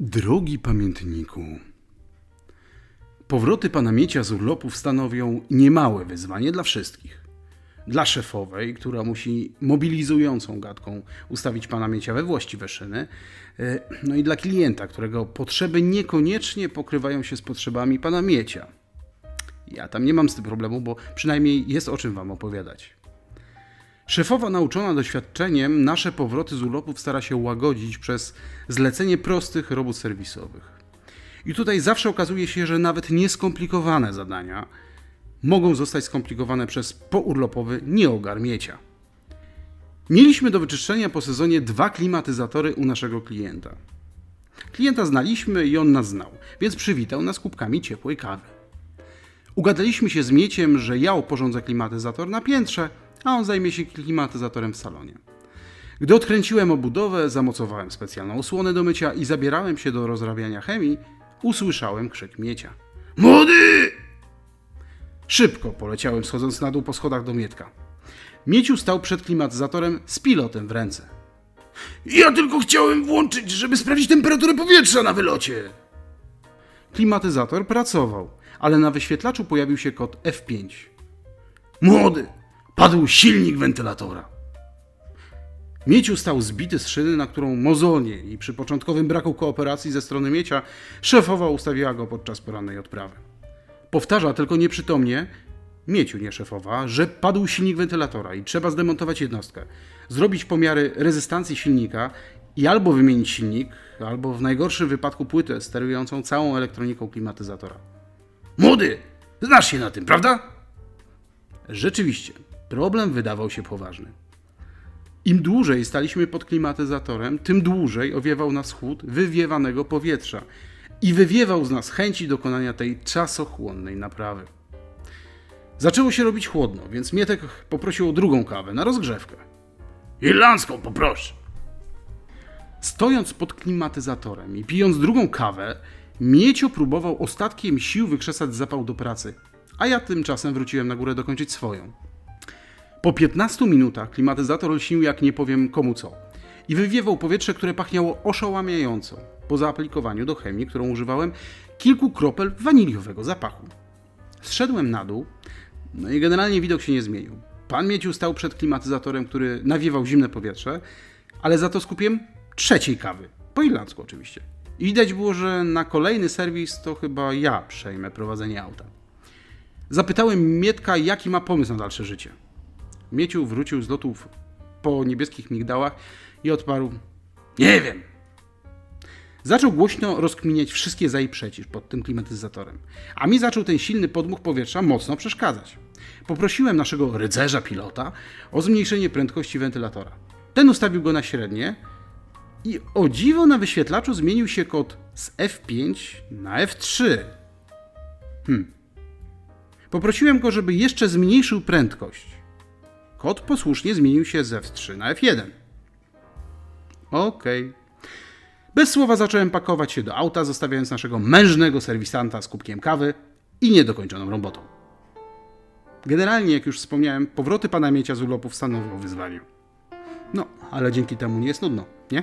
Drogi pamiętniku, powroty pana Miecia z urlopów stanowią niemałe wyzwanie dla wszystkich. Dla szefowej, która musi mobilizującą gadką ustawić pana Miecia we właściwe szyny, e, no i dla klienta, którego potrzeby niekoniecznie pokrywają się z potrzebami pana Miecia. Ja tam nie mam z tym problemu, bo przynajmniej jest o czym wam opowiadać. Szefowa nauczona doświadczeniem nasze powroty z urlopów stara się łagodzić przez zlecenie prostych robót serwisowych. I tutaj zawsze okazuje się, że nawet nieskomplikowane zadania mogą zostać skomplikowane przez pourlopowy nieogar miecia. Mieliśmy do wyczyszczenia po sezonie dwa klimatyzatory u naszego klienta. Klienta znaliśmy i on nas znał, więc przywitał nas kubkami ciepłej kawy. Ugadaliśmy się z Mieciem, że ja oporządzę klimatyzator na piętrze, a on zajmie się klimatyzatorem w salonie. Gdy odkręciłem obudowę, zamocowałem specjalną osłonę do mycia i zabierałem się do rozrabiania chemii, usłyszałem krzyk Miecia. Młody! Szybko poleciałem schodząc na dół po schodach do Mietka. Mieciu stał przed klimatyzatorem z pilotem w ręce. Ja tylko chciałem włączyć, żeby sprawdzić temperaturę powietrza na wylocie. Klimatyzator pracował, ale na wyświetlaczu pojawił się kod F5. Młody! Padł silnik wentylatora. Mieciu stał zbity z szyny, na którą mozolnie i przy początkowym braku kooperacji ze strony Miecia szefowa ustawiła go podczas porannej odprawy. Powtarza tylko nieprzytomnie, Mieciu nie szefowa, że padł silnik wentylatora i trzeba zdemontować jednostkę, zrobić pomiary rezystancji silnika i albo wymienić silnik, albo w najgorszym wypadku płytę sterującą całą elektroniką klimatyzatora. Młody, znasz się na tym, prawda? Rzeczywiście, problem wydawał się poważny. Im dłużej staliśmy pod klimatyzatorem, tym dłużej owiewał nas chłód wywiewanego powietrza i wywiewał z nas chęci dokonania tej czasochłonnej naprawy. Zaczęło się robić chłodno, więc Mietek poprosił o drugą kawę na rozgrzewkę. Irlandzką poproszę. Stojąc pod klimatyzatorem i pijąc drugą kawę, Miecio próbował ostatkiem sił wykrzesać zapał do pracy, a ja tymczasem wróciłem na górę dokończyć swoją. Po 15 minutach klimatyzator lśnił jak nie powiem komu co i wywiewał powietrze, które pachniało oszałamiająco po zaaplikowaniu do chemii, którą używałem, kilku kropel waniliowego zapachu. Zszedłem na dół, no i generalnie widok się nie zmienił. Pan Mieciu stał przed klimatyzatorem, który nawiewał zimne powietrze, ale za to skupiłem trzeciej kawy, po irlandzku oczywiście. I widać było, że na kolejny serwis to chyba ja przejmę prowadzenie auta. Zapytałem Mietka, jaki ma pomysł na dalsze życie. Mieciu wrócił z lotów po niebieskich migdałach i odparł: Nie wiem. Zaczął głośno rozkminiać wszystkie za i przeciw pod tym klimatyzatorem, a mi zaczął ten silny podmuch powietrza mocno przeszkadzać. Poprosiłem naszego rycerza pilota o zmniejszenie prędkości wentylatora. Ten ustawił go na średnie i o dziwo na wyświetlaczu zmienił się kod z F5 na F3. Hmm. Poprosiłem go, żeby jeszcze zmniejszył prędkość. Kod posłusznie zmienił się z F3 na F1. Okej. Bez słowa zacząłem pakować się do auta, zostawiając naszego mężnego serwisanta z kubkiem kawy i niedokończoną robotą. Generalnie, jak już wspomniałem, powroty pana Miecia z urlopów stanowią wyzwanie. No, ale dzięki temu nie jest nudno, nie?